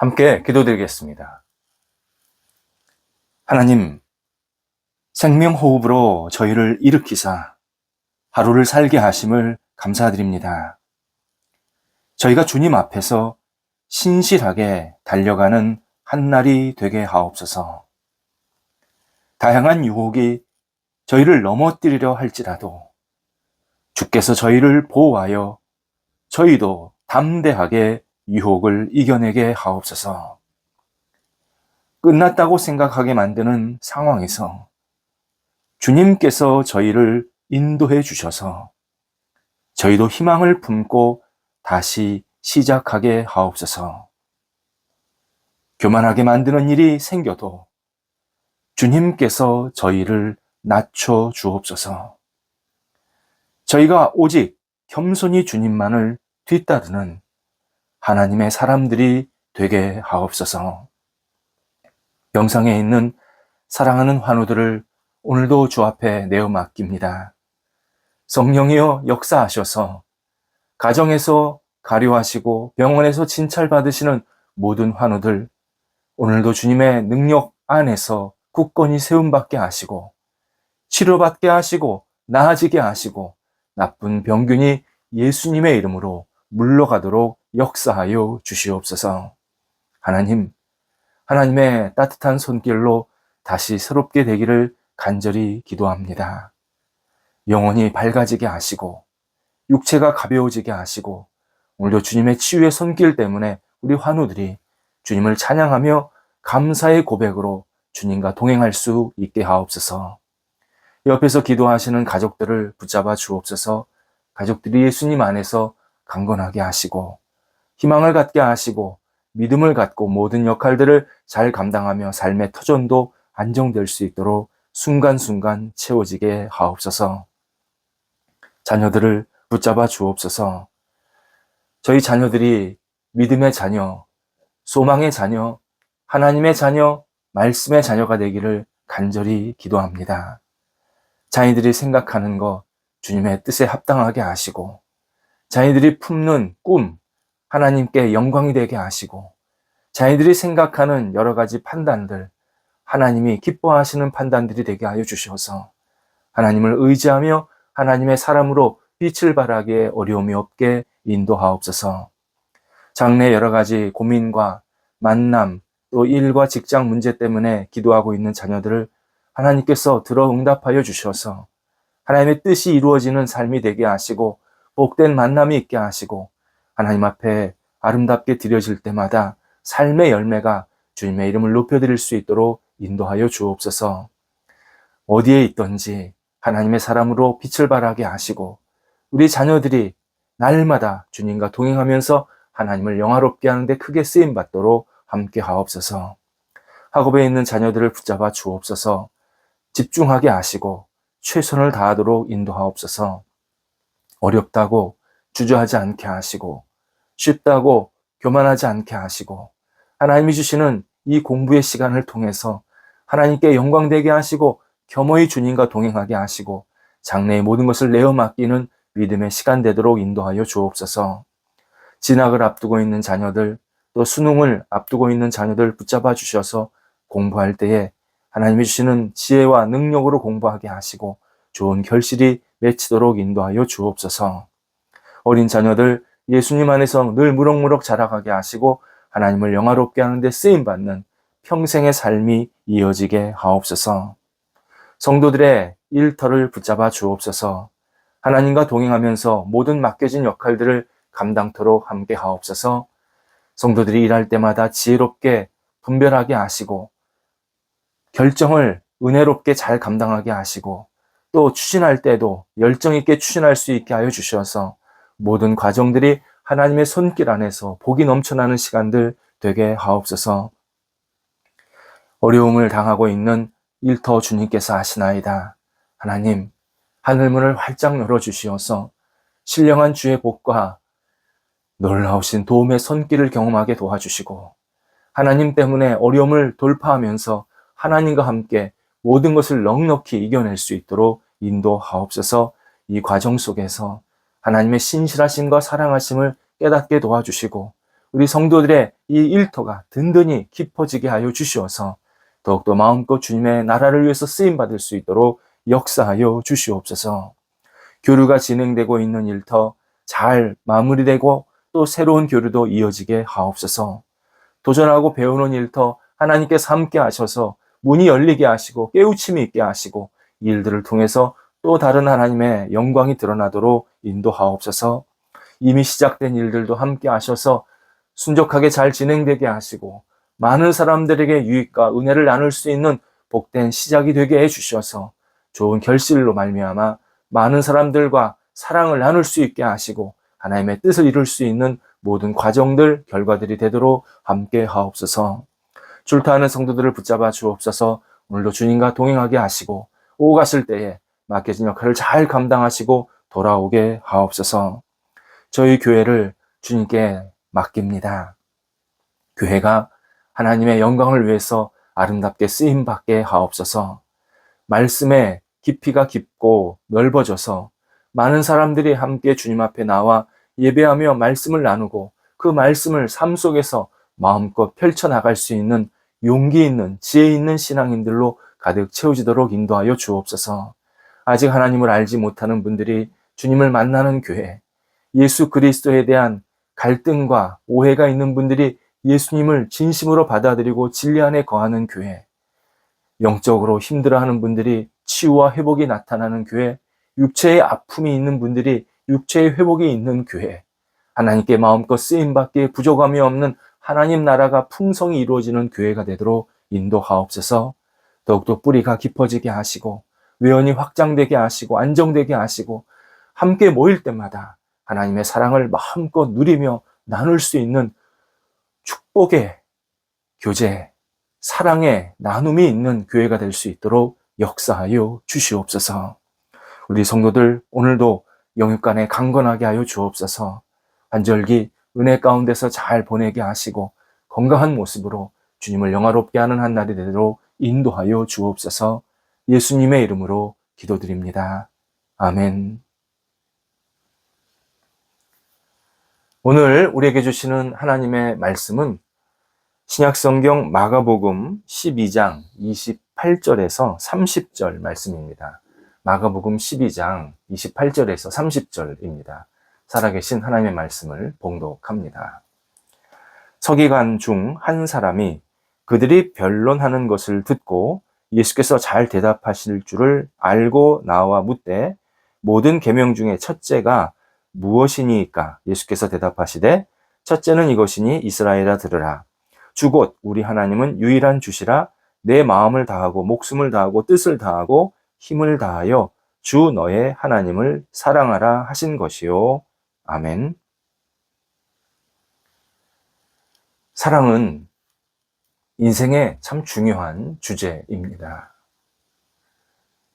함께 기도드리겠습니다. 하나님, 생명호흡으로 저희를 일으키사 하루를 살게 하심을 감사드립니다. 저희가 주님 앞에서 신실하게 달려가는 한날이 되게 하옵소서. 다양한 유혹이 저희를 넘어뜨리려 할지라도 주께서 저희를 보호하여 저희도 담대하게 유혹을 이겨내게 하옵소서. 끝났다고 생각하게 만드는 상황에서 주님께서 저희를 인도해 주셔서 저희도 희망을 품고 다시 시작하게 하옵소서. 교만하게 만드는 일이 생겨도 주님께서 저희를 낮춰 주옵소서. 저희가 오직 겸손히 주님만을 뒤따르는 하나님의 사람들이 되게 하옵소서. 영상에 있는 사랑하는 환우들을 오늘도 주 앞에 내어 맡깁니다. 성령이여 역사하셔서 가정에서 가료하시고 병원에서 진찰받으시는 모든 환우들 오늘도 주님의 능력 안에서 굳건히 세움받게 하시고 치료받게 하시고 나아지게 하시고 나쁜 병균이 예수님의 이름으로 물러가도록 역사하여 주시옵소서. 하나님, 하나님의 따뜻한 손길로 다시 새롭게 되기를 간절히 기도합니다. 영혼이 밝아지게 하시고, 육체가 가벼워지게 하시고, 오늘도 주님의 치유의 손길 때문에 우리 환우들이 주님을 찬양하며 감사의 고백으로 주님과 동행할 수 있게 하옵소서. 옆에서 기도하시는 가족들을 붙잡아 주옵소서. 가족들이 예수님 안에서 강건하게 하시고 희망을 갖게 하시고 믿음을 갖고 모든 역할들을 잘 감당하며 삶의 터전도 안정될 수 있도록 순간순간 채워지게 하옵소서. 자녀들을 붙잡아 주옵소서. 저희 자녀들이 믿음의 자녀, 소망의 자녀, 하나님의 자녀, 말씀의 자녀가 되기를 간절히 기도합니다. 자녀들이 생각하는 것 주님의 뜻에 합당하게 하시고 자녀들이 품는 꿈 하나님께 영광이 되게 하시고 자녀들이 생각하는 여러 가지 판단들 하나님이 기뻐하시는 판단들이 되게 하여 주셔서 하나님을 의지하며 하나님의 사람으로 빛을 발하기에 어려움이 없게 인도하옵소서. 장래 여러 가지 고민과 만남 또 일과 직장 문제 때문에 기도하고 있는 자녀들을 하나님께서 들어 응답하여 주셔서 하나님의 뜻이 이루어지는 삶이 되게 하시고 복된 만남이 있게 하시고 하나님 앞에 아름답게 드려질 때마다 삶의 열매가 주님의 이름을 높여드릴 수 있도록 인도하여 주옵소서. 어디에 있든지 하나님의 사람으로 빛을 발하게 하시고 우리 자녀들이 날마다 주님과 동행하면서 하나님을 영화롭게 하는데 크게 쓰임 받도록 함께 하옵소서. 학업에 있는 자녀들을 붙잡아 주옵소서. 집중하게 하시고 최선을 다하도록 인도하옵소서. 어렵다고 주저하지 않게 하시고 쉽다고 교만하지 않게 하시고 하나님이 주시는 이 공부의 시간을 통해서 하나님께 영광되게 하시고 겸허히 주님과 동행하게 하시고 장래의 모든 것을 내어 맡기는 믿음의 시간 되도록 인도하여 주옵소서. 진학을 앞두고 있는 자녀들, 또 수능을 앞두고 있는 자녀들 붙잡아 주셔서 공부할 때에 하나님이 주시는 지혜와 능력으로 공부하게 하시고 좋은 결실이 맺히도록 인도하여 주옵소서. 어린 자녀들 예수님 안에서 늘 무럭무럭 자라가게 하시고 하나님을 영화롭게 하는데 쓰임 받는 평생의 삶이 이어지게 하옵소서. 성도들의 일터를 붙잡아 주옵소서. 하나님과 동행하면서 모든 맡겨진 역할들을 감당토록 함께 하옵소서. 성도들이 일할 때마다 지혜롭게 분별하게 하시고 결정을 은혜롭게 잘 감당하게 하시고 또 추진할 때도 열정 있게 추진할 수 있게 하여 주셔서 모든 과정들이 하나님의 손길 안에서 복이 넘쳐나는 시간들 되게 하옵소서. 어려움을 당하고 있는 일터 주님께서 하시나이다. 하나님, 하늘문을 활짝 열어주시어서 신령한 주의 복과 놀라우신 도움의 손길을 경험하게 도와주시고 하나님 때문에 어려움을 돌파하면서 하나님과 함께 모든 것을 넉넉히 이겨낼 수 있도록 인도하옵소서 이 과정 속에서 하나님의 신실하심과 사랑하심을 깨닫게 도와주시고 우리 성도들의 이 일터가 든든히 깊어지게 하여 주시어서 더욱더 마음껏 주님의 나라를 위해서 쓰임 받을 수 있도록 역사하여 주시옵소서. 교류가 진행되고 있는 일터 잘 마무리되고 또 새로운 교류도 이어지게 하옵소서. 도전하고 배우는 일터 하나님께서 함께 하셔서 문이 열리게 하시고 깨우침이 있게 하시고 이 일들을 통해서 또 다른 하나님의 영광이 드러나도록 인도하옵소서. 이미 시작된 일들도 함께 하셔서 순적하게 잘 진행되게 하시고 많은 사람들에게 유익과 은혜를 나눌 수 있는 복된 시작이 되게 해 주셔서 좋은 결실로 말미암아 많은 사람들과 사랑을 나눌 수 있게 하시고 하나님의 뜻을 이룰 수 있는 모든 과정들 결과들이 되도록 함께 하옵소서. 출타하는 성도들을 붙잡아 주옵소서. 오늘도 주님과 동행하게 하시고 오고 갔을 때에 맡겨진 역할을 잘 감당하시고 돌아오게 하옵소서. 저희 교회를 주님께 맡깁니다. 교회가 하나님의 영광을 위해서 아름답게 쓰임 받게 하옵소서. 말씀의 깊이가 깊고 넓어져서 많은 사람들이 함께 주님 앞에 나와 예배하며 말씀을 나누고 그 말씀을 삶 속에서 마음껏 펼쳐나갈 수 있는 용기 있는 지혜 있는 신앙인들로 가득 채워지도록 인도하여 주옵소서. 아직 하나님을 알지 못하는 분들이 주님을 만나는 교회, 예수 그리스도에 대한 갈등과 오해가 있는 분들이 예수님을 진심으로 받아들이고 진리 안에 거하는 교회, 영적으로 힘들어하는 분들이 치유와 회복이 나타나는 교회, 육체의 아픔이 있는 분들이 육체의 회복이 있는 교회, 하나님께 마음껏 쓰임받기에 부족함이 없는 하나님 나라가 풍성히 이루어지는 교회가 되도록 인도하옵소서. 더욱더 뿌리가 깊어지게 하시고 외연이 확장되게 하시고 안정되게 하시고 함께 모일 때마다 하나님의 사랑을 마음껏 누리며 나눌 수 있는 축복의 교제, 사랑의 나눔이 있는 교회가 될 수 있도록 역사하여 주시옵소서. 우리 성도들 오늘도 영육간에 강건하게 하여 주옵소서. 한절기 은혜 가운데서 잘 보내게 하시고 건강한 모습으로 주님을 영화롭게 하는 한 날이 되도록 인도하여 주옵소서. 예수님의 이름으로 기도드립니다. 아멘. 오늘 우리에게 주시는 하나님의 말씀은 신약성경 마가복음 12장 28절에서 30절 말씀입니다. 마가복음 12장 28절에서 30절입니다. 살아계신 하나님의 말씀을 봉독합니다. 서기관 중 한 사람이 그들이 변론하는 것을 듣고 예수께서 잘 대답하실 줄을 알고 나와 묻되 모든 계명 중에 첫째가 무엇이니까? 예수께서 대답하시되 첫째는 이것이니 이스라엘아 들으라. 주곧 우리 하나님은 유일한 주시라 내 마음을 다하고 목숨을 다하고 뜻을 다하고 힘을 다하여 주 너의 하나님을 사랑하라 하신 것이요. 아멘. 사랑은 인생의 참 중요한 주제입니다.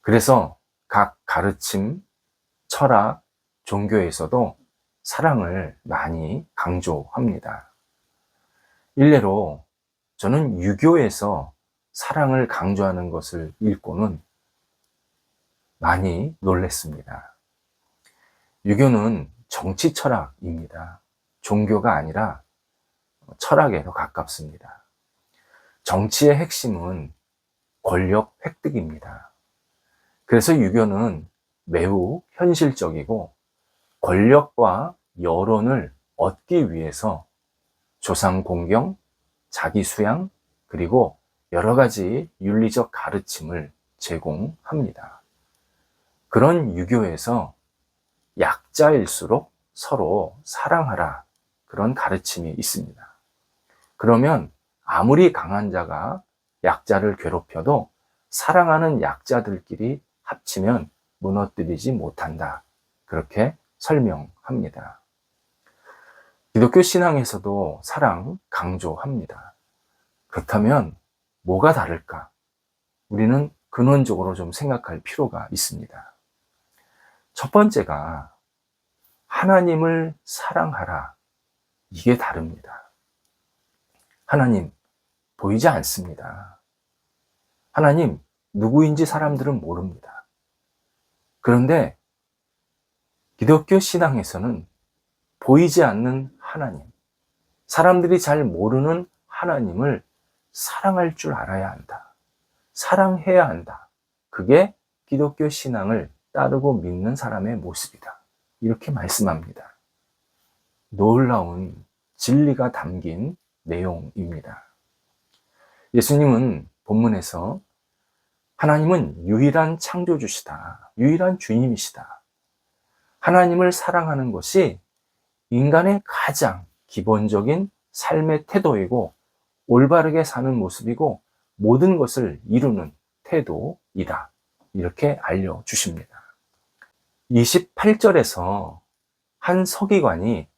그래서 각 가르침, 철학, 종교에서도 사랑을 많이 강조합니다. 일례로 저는 유교에서 사랑을 강조하는 것을 읽고는 많이 놀랬습니다. 유교는 정치 철학입니다. 종교가 아니라 철학에 더 가깝습니다. 정치의 핵심은 권력 획득입니다. 그래서 유교는 매우 현실적이고 권력과 여론을 얻기 위해서 조상 공경, 자기 수양, 그리고 여러 가지 윤리적 가르침을 제공합니다. 그런 유교에서 약자일수록 서로 사랑하라 그런 가르침이 있습니다. 그러면 아무리 강한 자가 약자를 괴롭혀도 사랑하는 약자들끼리 합치면 무너뜨리지 못한다. 그렇게 설명합니다. 기독교 신앙에서도 사랑 강조합니다. 그렇다면 뭐가 다를까? 우리는 근원적으로 좀 생각할 필요가 있습니다. 첫 번째가 하나님을 사랑하라. 이게 다릅니다. 하나님 보이지 않습니다. 하나님 누구인지 사람들은 모릅니다. 그런데 기독교 신앙에서는 보이지 않는 하나님, 사람들이 잘 모르는 하나님을 사랑할 줄 알아야 한다. 사랑해야 한다. 그게 기독교 신앙을 따르고 믿는 사람의 모습이다. 이렇게 말씀합니다. 놀라운 진리가 담긴 내용입니다. 예수님은 본문에서 하나님은 유일한 창조주시다. 유일한 주님이시다. 하나님을 사랑하는 것이 인간의 가장 기본적인 삶의 태도이고 올바르게 사는 모습이고 모든 것을 이루는 태도이다. 이렇게 알려주십니다. 28절에서 한 서기관이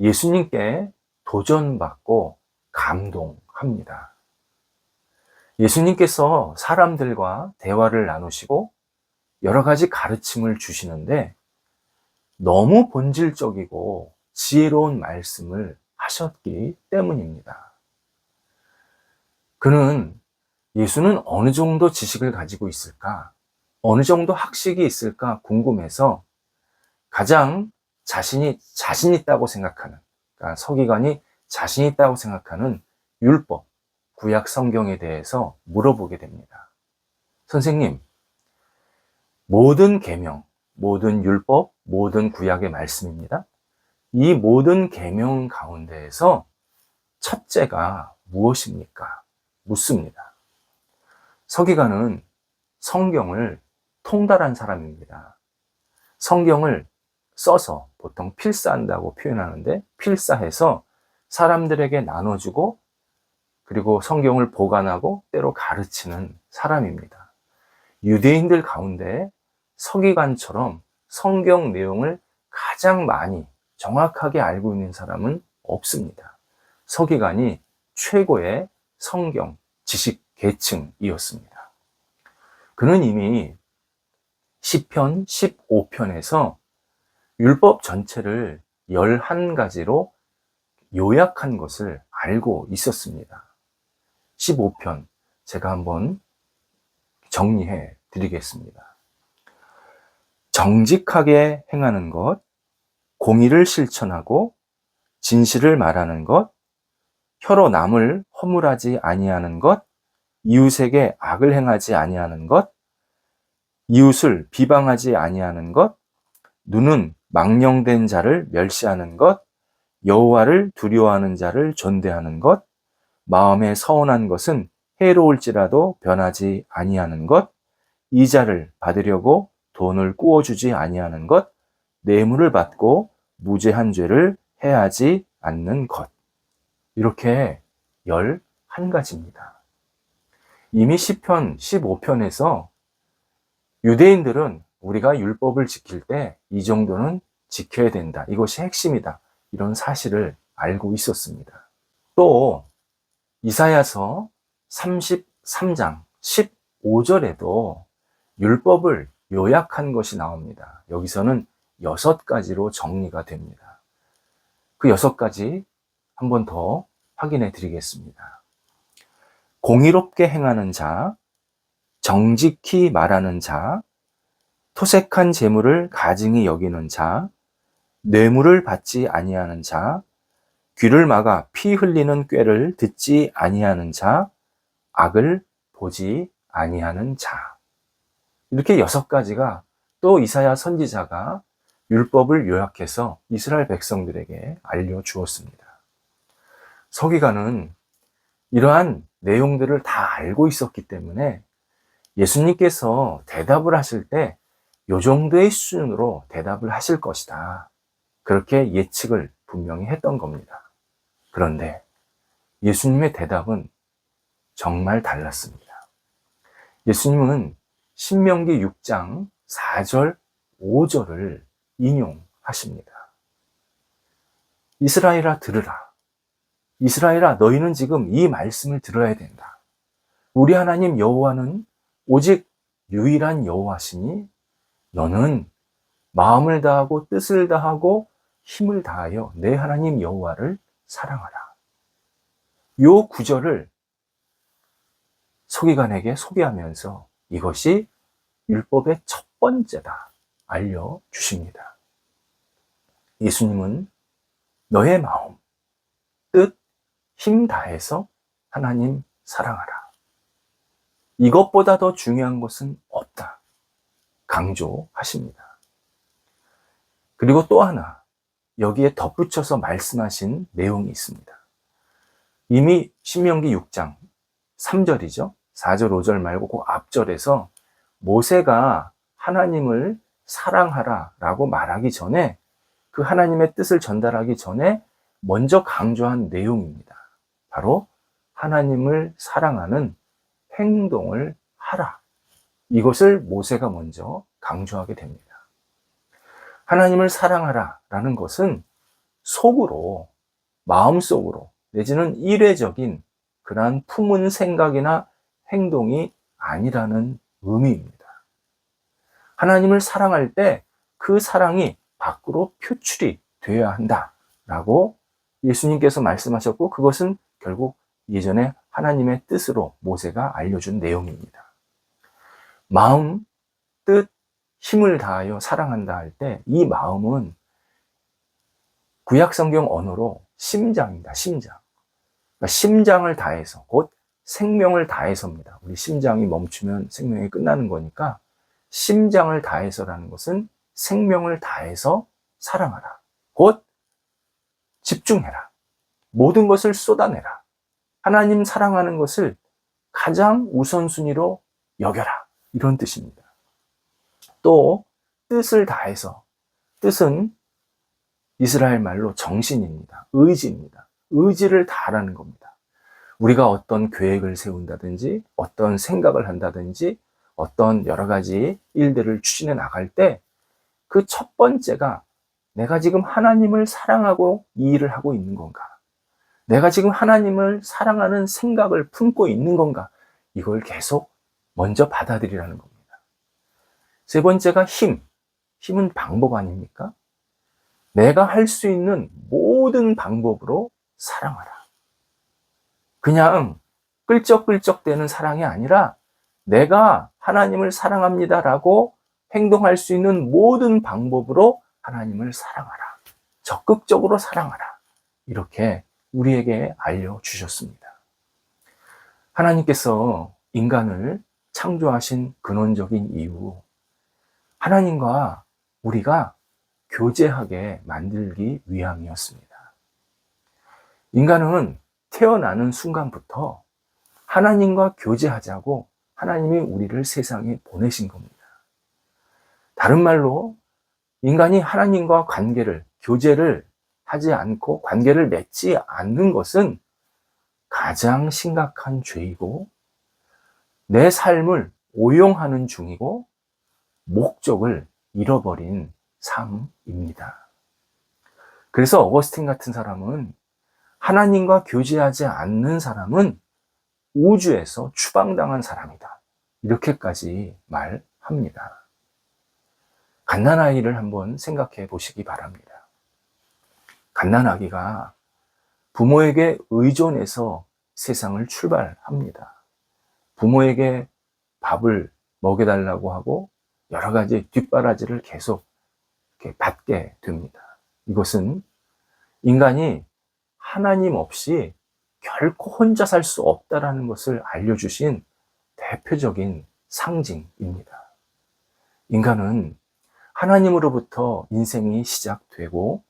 예수님께 도전받고 감동합니다. 예수님께서 사람들과 대화를 나누시고 여러 가지 가르침을 주시는데 너무 본질적이고 지혜로운 말씀을 하셨기 때문입니다. 그는 예수는 어느 정도 지식을 가지고 있을까? 어느 정도 학식이 있을까 궁금해서 가장 자신이 자신 있다고 생각하는 그러니까 서기관이 자신 있다고 생각하는 율법, 구약 성경에 대해서 물어보게 됩니다. 선생님, 모든 계명, 모든 율법, 모든 구약의 말씀입니다. 이 모든 계명 가운데에서 첫째가 무엇입니까? 묻습니다. 서기관은 성경을 통달한 사람입니다. 성경을 써서 보통 필사한다고 표현하는데 필사해서 사람들에게 나눠주고 그리고 성경을 보관하고 때로 가르치는 사람입니다. 유대인들 가운데 서기관처럼 성경 내용을 가장 많이 정확하게 알고 있는 사람은 없습니다. 서기관이 최고의 성경 지식 계층이었습니다. 그는 이미 10편, 15편에서 율법 전체를 11가지로 요약한 것을 알고 있었습니다. 15편 제가 한번 정리해 드리겠습니다. 정직하게 행하는 것, 공의를 실천하고 진실을 말하는 것, 혀로 남을 허물하지 아니하는 것, 이웃에게 악을 행하지 아니하는 것, 이웃을 비방하지 아니하는 것, 눈은 망령된 자를 멸시하는 것, 여호와를 두려워하는 자를 존대하는 것, 마음에 서운한 것은 해로울지라도 변하지 아니하는 것, 이자를 받으려고 돈을 꾸어주지 아니하는 것, 뇌물을 받고 무죄한 죄를 해하지 않는 것. 이렇게 11가지입니다. 이미 10편, 15편에서 유대인들은 우리가 율법을 지킬 때 이 정도는 지켜야 된다. 이것이 핵심이다. 이런 사실을 알고 있었습니다. 또 이사야서 33장 15절에도 율법을 요약한 것이 나옵니다. 여기서는 여섯 가지로 정리가 됩니다. 그 여섯 가지 한 번 더 확인해 드리겠습니다. 공의롭게 행하는 자, 정직히 말하는 자, 토색한 재물을 가증히 여기는 자, 뇌물을 받지 아니하는 자, 귀를 막아 피 흘리는 꾀를 듣지 아니하는 자, 악을 보지 아니하는 자. 이렇게 여섯 가지가 또 이사야 선지자가 율법을 요약해서 이스라엘 백성들에게 알려주었습니다. 서기관은 이러한 내용들을 다 알고 있었기 때문에 예수님께서 대답을 하실 때 요 정도의 수준으로 대답을 하실 것이다. 그렇게 예측을 분명히 했던 겁니다. 그런데 예수님의 대답은 정말 달랐습니다. 예수님은 신명기 6장 4절, 5절을 인용하십니다. 이스라엘아 들으라. 이스라엘아 너희는 지금 이 말씀을 들어야 된다. 우리 하나님 여호와는 오직 유일한 여호와시니 너는 마음을 다하고 뜻을 다하고 힘을 다하여 내 하나님 여호와를 사랑하라. 요 구절을 소기관에게 소개하면서 이것이 율법의 첫 번째다 알려 주십니다. 예수님은 너의 마음, 뜻, 힘 다해서 하나님 사랑하라. 이것보다 더 중요한 것은 없다. 강조하십니다. 그리고 또 하나, 여기에 덧붙여서 말씀하신 내용이 있습니다. 이미 신명기 6장 3절이죠. 4절, 5절 말고 그 앞절에서 모세가 하나님을 사랑하라 라고 말하기 전에 그 하나님의 뜻을 전달하기 전에 먼저 강조한 내용입니다. 바로 하나님을 사랑하는 행동을 하라. 이것을 모세가 먼저 강조하게 됩니다. 하나님을 사랑하라 라는 것은 속으로, 마음속으로, 내지는 일회적인 그러한 품은 생각이나 행동이 아니라는 의미입니다. 하나님을 사랑할 때 그 사랑이 밖으로 표출이 되어야 한다라고 예수님께서 말씀하셨고 그것은 결국 예전에 하나님의 뜻으로 모세가 알려준 내용입니다. 마음, 뜻, 힘을 다하여 사랑한다 할 때 이 마음은 구약 성경 언어로 심장입니다. 심장. 그러니까 심장을 다해서 곧 생명을 다해서입니다. 우리 심장이 멈추면 생명이 끝나는 거니까 심장을 다해서라는 것은 생명을 다해서 사랑하라. 곧 집중해라. 모든 것을 쏟아내라. 하나님 사랑하는 것을 가장 우선순위로 여겨라. 이런 뜻입니다. 또 뜻을 다해서 뜻은 이스라엘 말로 정신입니다. 의지입니다. 의지를 다하라는 겁니다. 우리가 어떤 계획을 세운다든지 어떤 생각을 한다든지 어떤 여러 가지 일들을 추진해 나갈 때 그 첫 번째가 내가 지금 하나님을 사랑하고 이 일을 하고 있는 건가? 내가 지금 하나님을 사랑하는 생각을 품고 있는 건가? 이걸 계속 먼저 받아들이라는 겁니다. 세 번째가 힘. 힘은 방법 아닙니까? 내가 할 수 있는 모든 방법으로 사랑하라. 그냥 끌적끌적대는 사랑이 아니라 내가 하나님을 사랑합니다라고 행동할 수 있는 모든 방법으로 하나님을 사랑하라. 적극적으로 사랑하라. 이렇게 우리에게 알려주셨습니다. 하나님께서 인간을 창조하신 근원적인 이유, 하나님과 우리가 교제하게 만들기 위함이었습니다. 인간은 태어나는 순간부터 하나님과 교제하자고 하나님이 우리를 세상에 보내신 겁니다. 다른 말로 인간이 하나님과 관계를, 교제를 하지 않고 관계를 맺지 않는 것은 가장 심각한 죄이고 내 삶을 오용하는 중이고 목적을 잃어버린 삶입니다. 그래서 어거스틴 같은 사람은 하나님과 교제하지 않는 사람은 우주에서 추방당한 사람이다. 이렇게까지 말합니다. 갓난아이를 한번 생각해 보시기 바랍니다. 갓난아기가 부모에게 의존해서 세상을 출발합니다. 부모에게 밥을 먹여달라고 하고 여러 가지 뒷바라지를 계속 받게 됩니다. 이것은 인간이 하나님 없이 결코 혼자 살 수 없다라는 것을 알려주신 대표적인 상징입니다. 인간은 하나님으로부터 인생이 시작되고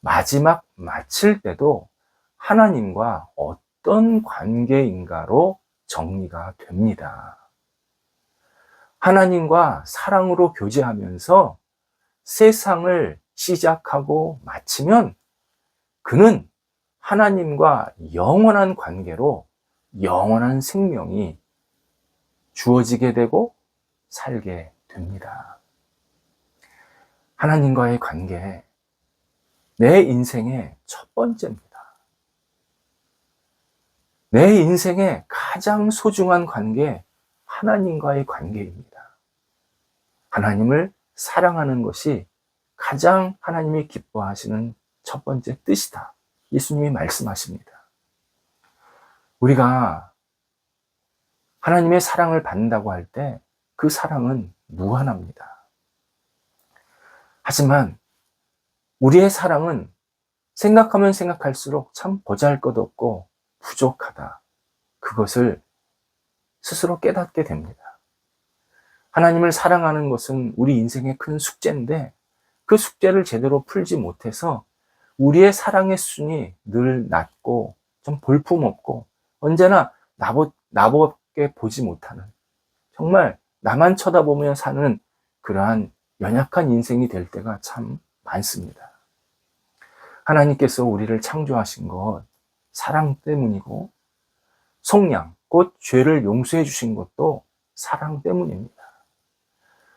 마지막 마칠 때도 하나님과 어떤 관계인가로 정리가 됩니다. 하나님과 사랑으로 교제하면서 세상을 시작하고 마치면 그는 하나님과 영원한 관계로 영원한 생명이 주어지게 되고 살게 됩니다. 하나님과의 관계, 내 인생의 첫 번째입니다. 내 인생의 가장 소중한 관계, 하나님과의 관계입니다. 하나님을 사랑하는 것이 가장 하나님이 기뻐하시는 첫 번째 뜻이다. 예수님이 말씀하십니다. 우리가 하나님의 사랑을 받는다고 할 때 그 사랑은 무한합니다. 하지만 우리의 사랑은 생각하면 생각할수록 참 보잘 것 없고 부족하다. 그것을 스스로 깨닫게 됩니다. 하나님을 사랑하는 것은 우리 인생의 큰 숙제인데 그 숙제를 제대로 풀지 못해서 우리의 사랑의 순이 늘 낮고 좀 볼품없고 언제나 나보, 나밖에 보지 못하는 정말 나만 쳐다보며 사는 그러한 연약한 인생이 될 때가 참 많습니다. 하나님께서 우리를 창조하신 것 사랑 때문이고 속량, 곧 죄를 용서해 주신 것도 사랑 때문입니다.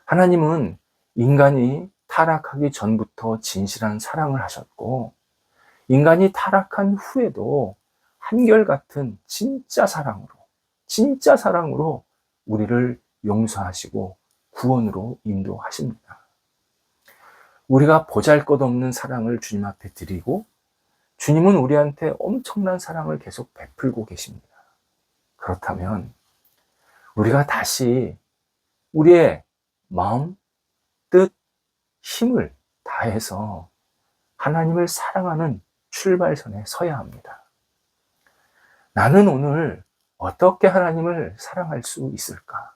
하나님은 인간이 타락하기 전부터 진실한 사랑을 하셨고 인간이 타락한 후에도 한결같은 진짜 사랑으로 진짜 사랑으로 우리를 용서하시고 구원으로 인도하십니다. 우리가 보잘 것 없는 사랑을 주님 앞에 드리고 주님은 우리한테 엄청난 사랑을 계속 베풀고 계십니다. 그렇다면 우리가 다시 우리의 마음, 뜻, 힘을 다해서 하나님을 사랑하는 출발선에 서야 합니다. 나는 오늘 어떻게 하나님을 사랑할 수 있을까?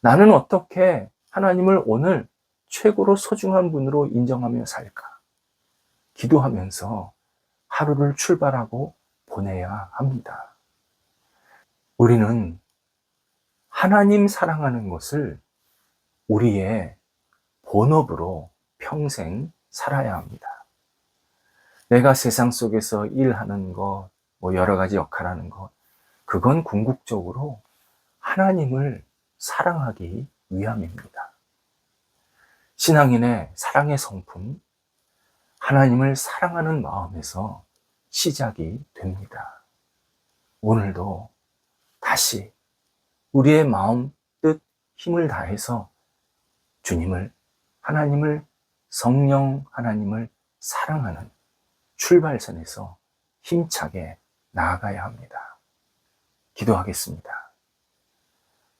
나는 어떻게 하나님을 오늘 최고로 소중한 분으로 인정하며 살까? 기도하면서 하루를 출발하고 보내야 합니다. 우리는 하나님 사랑하는 것을 우리의 본업으로 평생 살아야 합니다. 내가 세상 속에서 일하는 것, 뭐 여러 가지 역할하는 것, 그건 궁극적으로 하나님을 사랑하기 위함입니다. 신앙인의 사랑의 성품, 하나님을 사랑하는 마음에서 시작이 됩니다. 오늘도 다시 우리의 마음, 뜻, 힘을 다해서 주님을, 하나님을, 성령 하나님을 사랑하는 출발선에서 힘차게 나아가야 합니다. 기도하겠습니다.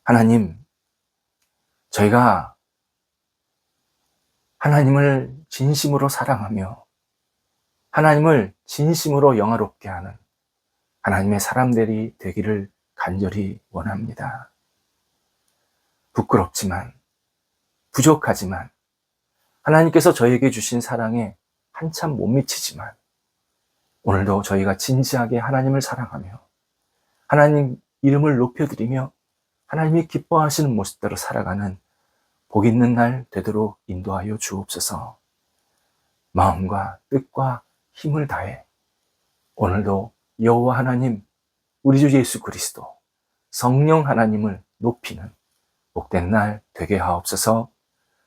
하나님, 저희가 하나님을 진심으로 사랑하며 하나님을 진심으로 영화롭게 하는 하나님의 사람들이 되기를 간절히 원합니다. 부끄럽지만, 부족하지만, 하나님께서 저에게 주신 사랑에 한참 못 미치지만, 오늘도 저희가 진지하게 하나님을 사랑하며, 하나님 이름을 높여드리며, 하나님이 기뻐하시는 모습대로 살아가는 복 있는 날 되도록 인도하여 주옵소서. 마음과 뜻과 힘을 다해 오늘도 여호와 하나님, 우리 주 예수 그리스도, 성령 하나님을 높이는 복된 날 되게 하옵소서.